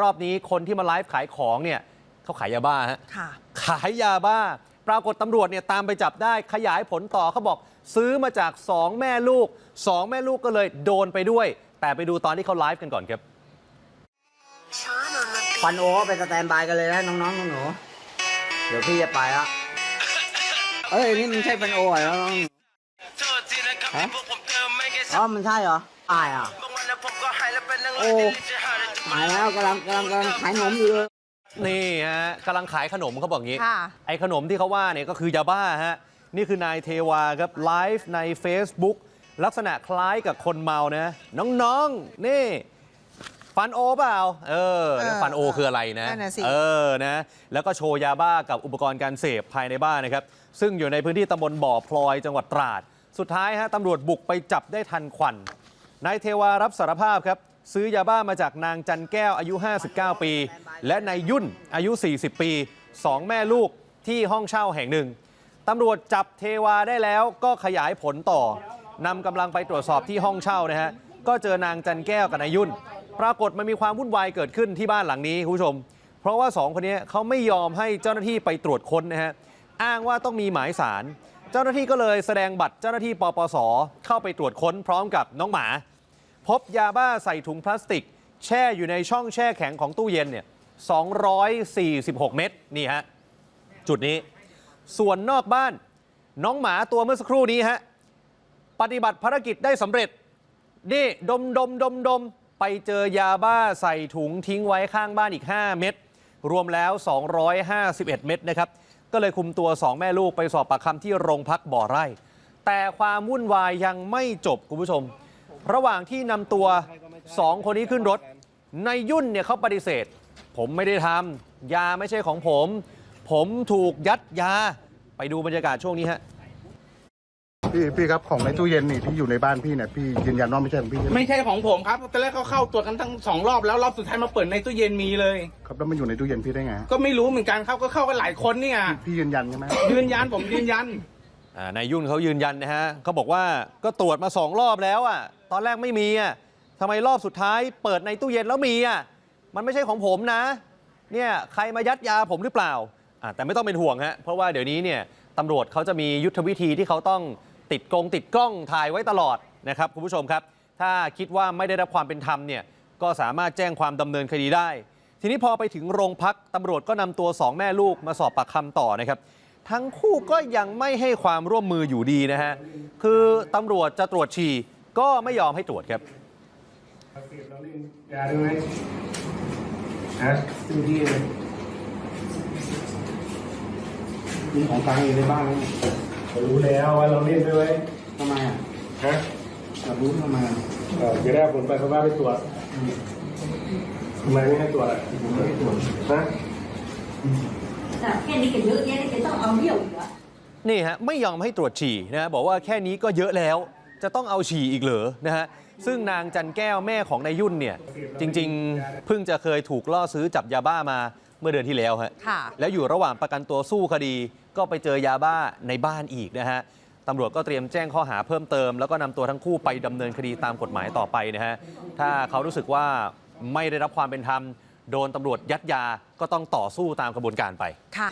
รอบนี้คนที่มาไลฟ์ขายของเนี่ยเขาขายยาบ้าฮะค่ะขายยาบ้า ปรากฏตำรวจเนี่ยตามไปจับได้ขยายผลต่อเขาบอก ซื้อมาจาก 2 แม่ลูก 2 แม่ลูกก็เลยโดนไปด้วย แต่ไปดูตอนที่เขาไลฟ์กันก่อนครับฟันโอก็เป็นสแตนบายกันเลยนะน้องๆหนูๆเดี๋ยวพี่จะไปละเอ้ยนี่มันใช่ฟันโอเหรอน้องๆฮะอ๋อมันใช่เหรอตายอะโอ้ หายแล้วกำลังกำลังกำลังขายขนมอยู่เลย นี่ฮะกำลังขายขนมเขาบอกงี้ ค่ะไอ้ขนมที่เขาว่าเนี่ยก็คือยาบ้าฮะ นี่คือนายเทวาครับไลฟ์ใน Facebook ลักษณะคล้ายกับคนเมานะ น้องๆ นี่ ฟันโอเปล่า เออแล้วเออฟันโอคืออะไรนะ นั่นน่ะสิ เออนะ แล้วก็โชว์ยาบ้ากับอุปกรณ์การเสพภายในบ้านนะครับ ซึ่งอยู่ในพื้นที่ตำบลบ่อพลอยจังหวัดตราด สุดท้ายฮะตำรวจบุกไปจับได้ทันควันนายเทวารับสารภาพครับ ซื้อยาบ้ามาจากนางจันแก้วอายุ 59 ปี และนายยุ่นอายุ 40 ปี2แม่ลูกที่ห้องเช่าแห่งหนึ่งตำรวจจับเทวาได้แล้วก็ขยายผลต่อนำกำลังไปตรวจสอบที่ห้องเช่านะฮะก็เจอนางจันแก้วกับนายยุ่น ปรากฏมันมีความวุ่นวายเกิดขึ้นที่บ้านหลังนี้คุณผู้ชม เพราะว่าสองคนนี้เขาไม่ยอมให้เจ้าหน้าที่ไปตรวจค้นนะฮะอ้างว่าต้องมีหมายสาร เจ้าหน้าที่ก็เลยแสดงบัตรเจ้าหน้าที่ปปสเข้าไปตรวจค้นพร้อมกับน้องหมา พบยาบ้าใส่ถุงพลาสติก แช่อยู่ในช่องแช่แข็งของตู้เย็นเนี่ย246 เม็ดนี่ฮะ จุดนี้ ส่วนนอกบ้าน น้องหมาตัวเมื่อสักครู่นี้ฮะ ปฏิบัติภารกิจได้สำเร็จ นี่ ดมดมดมดมไปเจอยาบ้าใส่ถุงทิ้งไว้ข้างบ้านอีก 5 เม็ดรวมแล้ว 251 เม็ดนะครับ ก็เลยคุมตัว 2 แม่ลูกไปสอบปากคำที่โรงพักบ่อไร่ แต่ความวุ่นวายยังไม่จบคุณผู้ชม ระหว่างที่นำตัว 2 คนนี้ขึ้นรถนายยุ่นเนี่ยเขาปฏิเสธ ผมไม่ได้ทำยาไม่ใช่ของผม ผมถูกยัดยา ไปดูบรรยากาศช่วงนี้ฮะพี่พี่ครับของในตู้เย็นนี่ที่อยู่ในบ้านพี่เนี่ยพี่ยืนยันว่าไม่ใช่ของพี่ใช่ไหมไม่ใช่ของผมครับตอนแรกเขาเข้าตรวจกันทั้งสองรอบแล้วรอบสุดท้ายมาเปิดในตู้เย็นมีเลย ครับแล้วมันอยู่ในตู้เย็นพี่ได้ไงฮะก็ไม่รู้เหมือนกันครับก็เข้ากันหลายคนเนี่ยพี่ยืนยันใช่ไหมยืนยันผมยืนยันอ่า นายยุ่นเขายืนยันนะฮะเขาบอกว่าก็ตรวจมาสองรอบแล้วอะตอนแรกไม่มีอะทำไมรอบสุดท้ายเปิดในตู้เย็นแล้วมีอะมันไม่ใช่ของผมนะเนี่ยใครมายัดยาผมหรือเปล่าแต่ไม่ต้องเป็นห่วงฮะเพราะว่าเดี๋ยวนี้เนี่ยตำรวจเขาจะมียุทธวิธีที่เขาต้องติดกงติดกล้องถ่ายไว้ตลอดนะครับคุณผู้ชมครับ ถ้าคิดว่าไม่ได้รับความเป็นธรรมเนี่ยก็สามารถแจ้งความดำเนินคดีได้ ทีนี้พอไปถึงโรงพักตำรวจก็นำตัวสองแม่ลูกมาสอบปากคำต่อนะครับ ทั้งคู่ก็ยังไม่ให้ความร่วมมืออยู่ดีนะฮะ คือตำรวจจะตรวจฉี่ก็ไม่ยอมให้ตรวจครับยาได้ไหมฮะซื้อที่เลยมีของกลางอยู่ในบ้านผมรู้แล้วว่าเราเล่นด้วยไว้ทำไมอะฮะอยากรู้ทำไมอะเออจะได้เอาผลไปเพราะว่าไปตรวจทำไมไม่ให้ตรวจอะฮะ นะแค่นี้ก็เยอะแยะจะต้องเอาเบี้ยวอีกเหรอนี่ฮะไม่ยอมให้ตรวจฉี่นะบอกว่าแค่นี้ก็เยอะแล้วจะต้องเอาฉี่อีกเหรอนะฮะซึ่งนางจันแก้วแม่ของนายยุ่นเนี่ยจริง ๆ เพิ่งจะเคยถูกล่อซื้อจับยาบ้ามาเมื่อเดือนที่แล้วฮะค่ะแล้วอยู่ระหว่างประกันตัวสู้คดี ก็ไปเจอยาบ้าในบ้านอีกนะฮะตำรวจก็เตรียมแจ้งข้อหาเพิ่มเติม แล้วก็นำตัวทั้งคู่ไปดำเนินคดีตามกฎหมายต่อไปนะฮะถ้าเขารู้สึกว่าไม่ได้รับความเป็นธรรม โดนตำรวจยัดยาก็ต้องต่อสู้ตามกระบวนการไปค่ะ